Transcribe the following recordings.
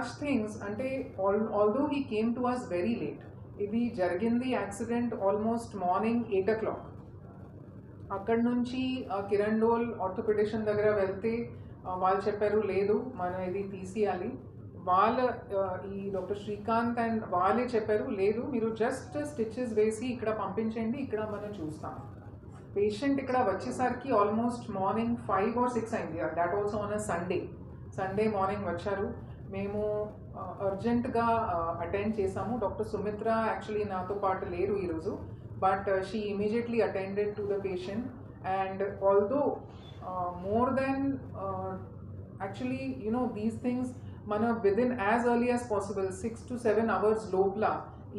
Such things అంటే all although he came to us very late ఇది జరిగింది accident almost morning eight o'clock అక్కడ నుంచి కిరణ్ డోల్ ఆర్థోపెడిషన్ దగ్గర వెళ్తే వాళ్ళు చెప్పారు లేదు మనం ఇది తీసేయాలి. వాళ్ళ ఈ డాక్టర్ శ్రీకాంత్ అండ్ వాళ్ళే చెప్పారు లేదు మీరు జస్ట్ స్టిచెస్ వేసి ఇక్కడ పంపించండి ఇక్కడ మనం చూస్తాం. పేషెంట్ ఇక్కడ వచ్చేసరికి almost morning five or six అయింది. That also on a Sunday Sunday morning వచ్చారు. మేము అర్జెంట్గా అటెండ్ చేసాము డాక్టర్ సుమిత్ర యాక్చువల్లీ నాతో పాటు లేరు ఈరోజు. But she immediately attended to the patient and although more then actually you know these things మన within as early as possible six to seven hours లోపల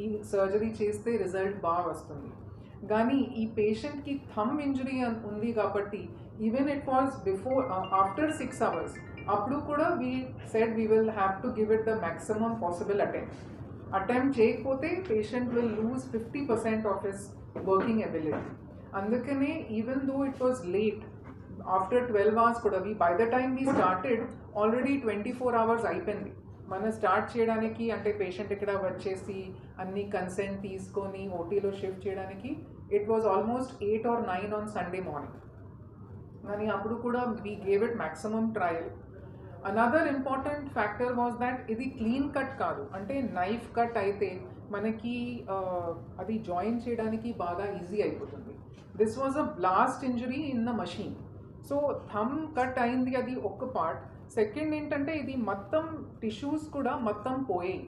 ఈ సర్జరీ చేస్తే రిజల్ట్ బాగా వస్తుంది. కానీ ఈ పేషెంట్కి థమ్ ఇంజరీ ఉంది కాబట్టి even it was before after six hours అప్పుడు కూడా we said we will have to give it the maximum possible attempt attempt చేయకపోతే patient will lose fifty percent of his working ability అందుకనే even though it was late after twelve hours కూడా we by the time we started already twenty four hours అయిపోయింది. మనం start చేయడానికి అంటే patient ఇక్కడ వచ్చేసి అన్ని కన్సెంట్ తీసుకొని ఓటీలో షిఫ్ట్ చేయడానికి it was almost eight or nine on Sunday morning కానీ అప్పుడు కూడా we gave it maximum trial another important factor was that ఇది క్లీన్ కట్ కాదు. అంటే నైఫ్ కట్ అయితే మనకి అది జాయిన్ చేయడానికి బాగా ఈజీ అయిపోతుంది. This was a blast injury in the machine so thumb cut అయింది అది ఒక్క పార్ట్ సెకండ్ ఏంటంటే ఇది మొత్తం టిష్యూస్ కూడా మొత్తం పోయాయి.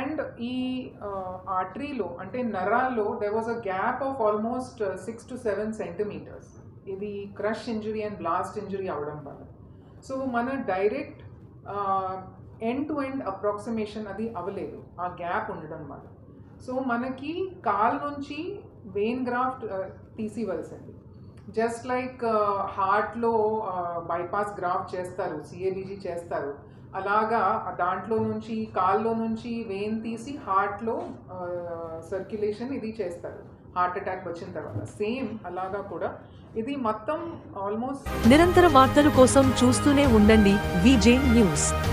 అండ్ ఈ ఆర్టరీలో అంటే నరాల్లో there was a gap of almost six to seven centimeters ఇది crush injury and blast injury అవడం వల్ల. సో మన direct end to end approximation అది అవ్వలేదు. ఆ గ్యాప్ ఉండడం వల్ల సో మనకి కాల్ నుంచి వెయిన్ గ్రాఫ్ట్ తీసివలసింది జస్ట్ లైక్ హార్ట్లో బైపాస్ గ్రాఫ్ట్ చేస్తారు సిఏబీజీ చేస్తారు. అలాగా దాంట్లో నుంచి కాల్లో నుంచి వెయిన్ తీసి హార్ట్లో సర్క్యులేషన్ ఇది చేస్తారు. హార్ట్ అటాక్ వచ్చిన తర్వాత. సేమ్ అలాగా కూడా. ఇది మొత్తం ఆల్మోస్ట్ నిరంతర వార్తల కోసం చూస్తూనే ఉండండి. VJ news.